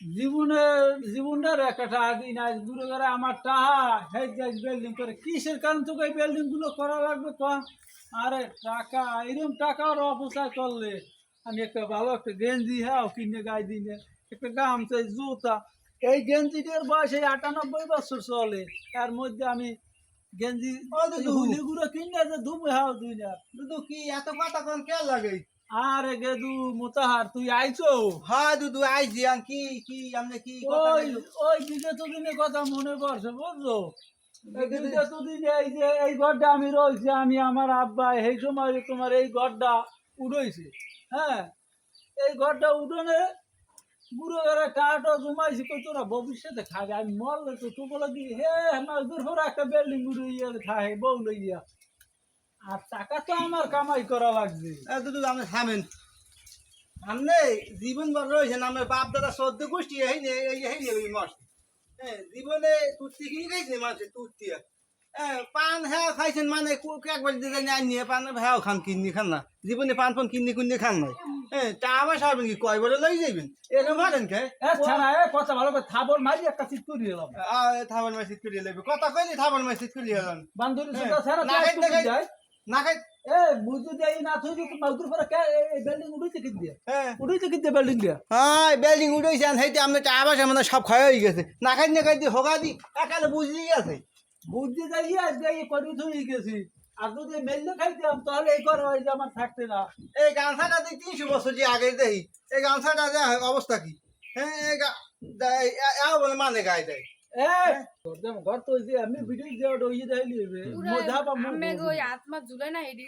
জীবনে জীবনটার একটা টাকা দিই না দূরে করে আমার টাহা হেড যাই বিল্ডিং করে। কিসের কারণ তোকে এই বিল্ডিংগুলো করা লাগবে ক আরে টাকা এরকম টাকার অপচয় করলে আমি একটা ভালো একটা গেঞ্জি হ্যাঁ কিনে গায়ে দিনে। একটা গামছা জুতা। এই গেঞ্জিটার বয়স এই আটানব্বই বছর চলে। তার মধ্যে আমি গেঞ্জি হুলিগুলো কিনে যে ধুমে হাও দুই না কি এত কথা কোন কে লাগে আরে গেদু মোতাহার তুই আইছো? হ্যাঁ দুদু আইছি কি কি আমনে কি ওই ওই দিকে তো দিনের কথা মনে পড়ছে বুঝছ? এই দিকে তো দিনে এই যে এই ঘরটা আমি রয়েছি আমি আমার আব্বা এই সময় তোমার এই ঘরটা উড়াইছে হ্যাঁ? এই ঘরটা উঠোনে বুড়ো ঘরে টাটা জমাইছি কই তোরা ভবিষ্যতে খাবে? আমি মরলে তো তু বলে দি হে আমার দূর একটা বিল্ডিং উড়াইয়া খায় বউ লইয়া। আর টাকা তো আমার কামাই করা লাগবে। এ দুদু আপনি থামেন আমনে জীবন রয়েছেন আমার বাপ দাদা সদ্য গোষ্ঠী এই নে এই নে মাস। হ্যাঁ জীবনে তুত্তি কিনে খাইছে হ্যাঁ পান হ্যাঁ খাইছেন মানে একবার দিকে নিয়ে নিয়ে পান হ্যাঁ খান কিনি খান না। জীবনে পান পান কিনি কিনি খান নাই। হ্যাঁ তা আমার সারবেন কি? কয় বলে লই যাবেন এরকম মারেন কে? কথা ভালো করে থাবর মারি একটা চিট করে এলাম থাবার মাসিদ করিয়ে লাগবে কথা কইলি থাবার মাসিদ করিয়ে এলাম বান্ধবী না খাইতে খাই- না খাই। এ বুঝু দেই না তুই পরে কে বিল্ডিং উড়াইতে কি দিয়ে? হ্যাঁ কি দিয়ে বিল্ডিং দিয়া? হ্যাঁ বিল্ডিং উঠেছে আর সেইটা আমরা চা বাসা মানে সব হয়ে গেছে। না খাই না খাই দিয়ে হোগা দি। একালে বুঝলি গেছে করি আর যদি মেললে খাইতাম তাহলে এই করে যে আমার থাকতে না। এই গামছাটা দিয়ে তিনশো বছর যে আগে দেই এই গামছাটা অবস্থা কি? হ্যাঁ এই বলে মানে গায়ে দেয় ঘর তো আমি ভিডিও যে ওই যে দেইলি মজা বা আমি গো আত্মা জুলে না হেডি